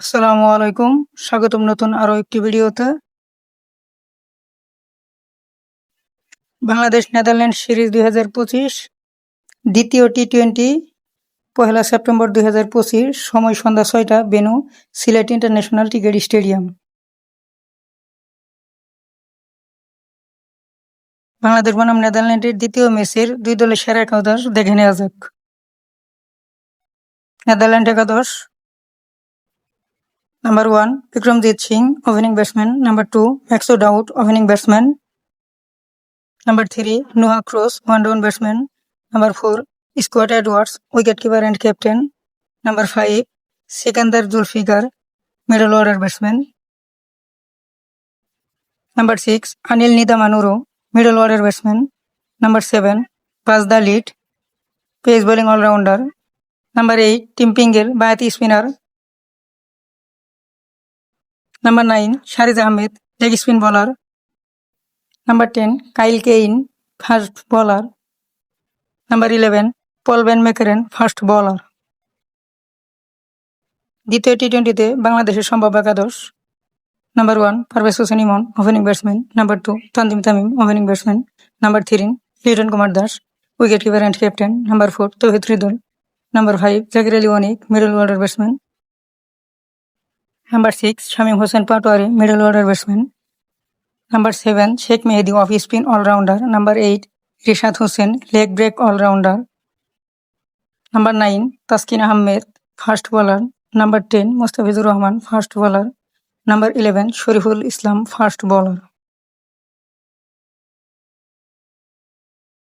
আসসালামু আলাইকুম। স্বাগতম নতুন আরও একটি ভিডিওতে। বাংলাদেশ নেদারল্যান্ড সিরিজ দুই হাজার পঁচিশ, দ্বিতীয় টি টোয়েন্টি পহেলা সেপ্টেম্বর দুই হাজার পঁচিশ, সময় সন্ধ্যা ছয়টা venue Sylhet international cricket stadium. Bangladesh বনাম নেদারল্যান্ডের দ্বিতীয় ম্যাচের দুই দলের সেরা একাদশ দেখে নেওয়া যাক। নেদারল্যান্ড একাদশ Number 1. Vikramjit Singh, opening batsman. Number 2. Maxo Daud, opening batsman. Number 3. Noah Cross, one-down batsman. Number 4. Scott Edwards, wicketkeeper and captain. Number 5. Sikandar Zulfikar, middle order batsman. Number 6. Anil Nidamanuru, middle order batsman. Number 7. Baz Dalit, pace bowling all-rounder. Number 8. Tim Pingle, Bhayati spinner. Number nine Shariz Ahmed leg spin bowler number ten Kyle Klein fast bowler number eleven Paul van Meekeren fast bowler দ্বিতীয় T টোয়েন্টিতে বাংলাদেশের সম্ভাব্য একাদশ. Number one Parvez Hossain Emon opening batsman number two Tanzid Tamim opening batsman number three Litton Kumar Das wicket keeper and captain number four Towhid Hridoy number five Jaker Ali Anik middle order batsman Number 6. Shamim Hossain Patwari, middle order batsman. Number 7. Sheikh Mehdi, off spin all-rounder. Number 8. Rishad Hussain, leg break all-rounder. Number 9. Taskin Ahmed, fast bowler. Number 10. Mustafizur Rahman, fast bowler. Number 11. Shariful Islam, fast bowler.